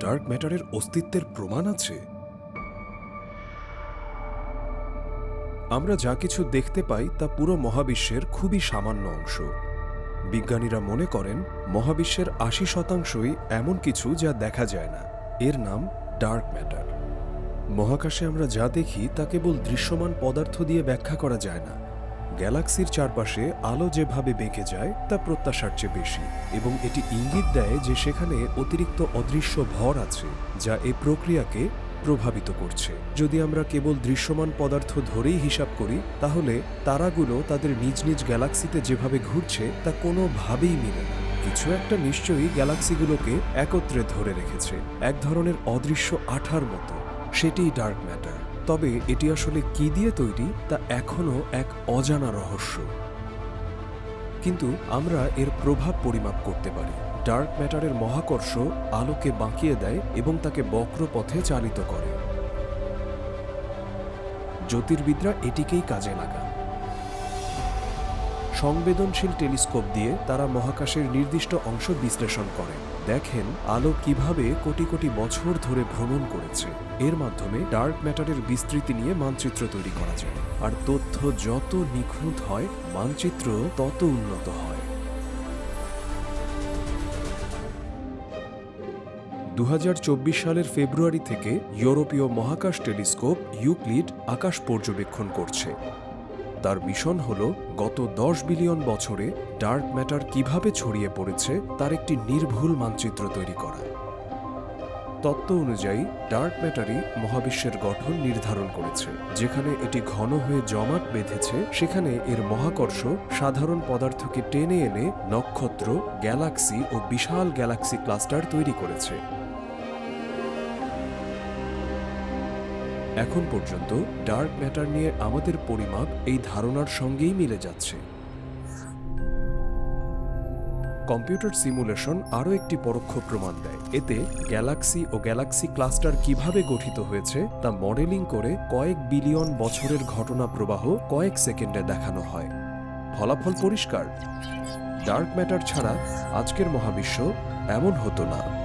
Dark ম্যাটারের অস্তিত্বের প্রমাণ আছে। আমরা যা কিছু দেখতে পাই তা পুরো মহাবিশ্বের খুবই সামান্য অংশ। বিজ্ঞানীরা মনে করেন, মহাবিশ্বের আশি শতাংশই এমন কিছু যা দেখা যায় না। এর নাম ডার্ক ম্যাটার। মহাকাশে আমরা যা দেখি তা কেবল দৃশ্যমান পদার্থ দিয়ে ব্যাখ্যা করা যায় না। গ্যালাক্সির চারপাশে আলো যেভাবে বেঁকে যায়, তা প্রত্যাশার চেয়ে বেশি। এবং এটি ইঙ্গিত দেয় যে সেখানে অতিরিক্ত অদৃশ্য ভর আছে, যা এই প্রক্রিয়াকে প্রভাবিত করছে। যদি আমরা কেবল দৃশ্যমান পদার্থ ধরেই হিসাব করি, তাহলে তারাগুলো তাদের নিজ নিজ গ্যালাক্সিতে যেভাবে ঘুরছে, তা কোনোভাবেই মিলে না। কিছু একটা নিশ্চয়ই গ্যালাক্সিগুলোকে একত্রে ধরে রেখেছে, এক ধরনের অদৃশ্য আঠার মতো। সেটিই ডার্ক ম্যাটার তবে এটি আসলে কি দিয়ে তৈরি তা এখনও এক অজানা রহস্য। কিন্তু আমরা এর প্রভাব পরিমাপ করতে পারি। ডার্ক ম্যাটারের মহাকর্ষ আলোকে বাঁকিয়ে দেয় এবং তাকে বক্র পথে চালিত করে। জ্যোতির্বিদরা এটিকেই কাজে লাগান। সংবেদনশীল টেলিস্কোপ দিয়ে তারা মহাকাশের নির্দিষ্ট অংশ বিশ্লেষণ করেন দেখেন আলো কীভাবে কোটি কোটি বছর ধরে ভ্রমণ করেছে। এর মাধ্যমে ডার্ক ম্যাটারের বিস্তৃতি নিয়ে মানচিত্র তৈরি করা যায়। আর তথ্য যত নিখুঁত হয়, মানচিত্র তত উন্নত হয়। দু হাজার চব্বিশ সালের ফেব্রুয়ারি থেকে ইউরোপীয় মহাকাশ টেলিস্কোপ ইউক্লিড আকাশ পর্যবেক্ষণ করছে। তার মিশন হল গত দশ বিলিয়ন বছরে ডার্ক ম্যাটার কীভাবে ছড়িয়ে পড়েছে তার একটি নির্ভুল মানচিত্র তৈরি করা। তত্ত্ব অনুযায়ী, ডার্ক ম্যাটারই মহাবিশ্বের গঠন নির্ধারণ করেছে, যেখানে এটি ঘন হয়ে জমাট বেঁধেছে, সেখানে এর মহাকর্ষ সাধারণ পদার্থকে টেনে এনে নক্ষত্র, গ্যালাক্সি ও বিশাল গ্যালাক্সি ক্লাস্টার তৈরি করেছে। এখন পর্যন্ত ডার্ক ম্যাটার নিয়ে আমাদের পরিমাপ এই ধারণার সঙ্গেই মিলে যাচ্ছে। কম্পিউটার সিমুলেশন আরও একটি পরোক্ষ প্রমাণ দেয়। এতে গ্যালাক্সি ও গ্যালাক্সি ক্লাস্টার কীভাবে গঠিত হয়েছে তা মডেলিং করে কয়েক বিলিয়ন বছরের ঘটনা প্রবাহ কয়েক সেকেন্ডে দেখানো হয়। ফলাফল পরিষ্কার। ডার্ক ম্যাটার ছাড়া আজকের মহাবিশ্ব এমন হতো না।